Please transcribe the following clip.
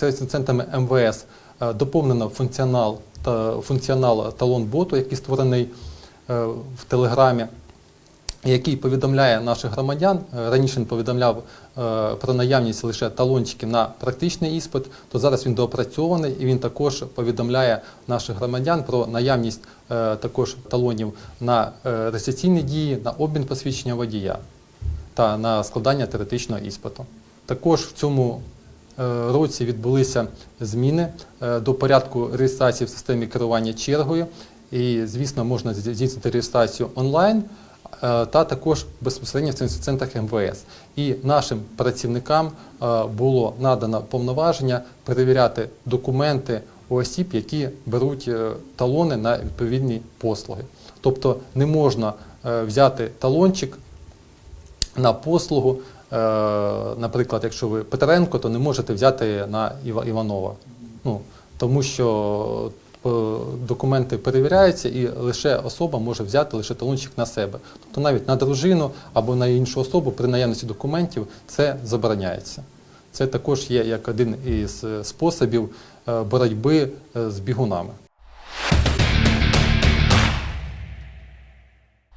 сервісними центрами МВС е, доповнено функціонал та функціонал талон-боту, який створений е, в Телеграмі, який повідомляє наших громадян. Е, Раніше він повідомляв про наявність лише талончиків на практичний іспит, то зараз він доопрацьований і він також повідомляє наших громадян про наявність також талонів на реєстраційні дії, на обмін посвідчення водія та на складання теоретичного іспиту. Також в цьому році відбулися зміни е, до порядку реєстрації в системі керування чергою. І, звісно, можна здійснити реєстрацію онлайн е, та також безпосередньо в центрах МВС. І нашим працівникам е, було надано повноваження перевіряти документи у осіб, які беруть е, талони на відповідні послуги. Тобто не можна е, взяти талончик на послугу. Е, Наприклад, якщо ви Петренко, то не можете взяти на Іванова. Ну, тому що е, документи перевіряються і лише особа може взяти лише талончик на себе. Тобто навіть на дружину або на іншу особу при наявності документів це забороняється. Це також є як один із е, способів боротьби з бігунами.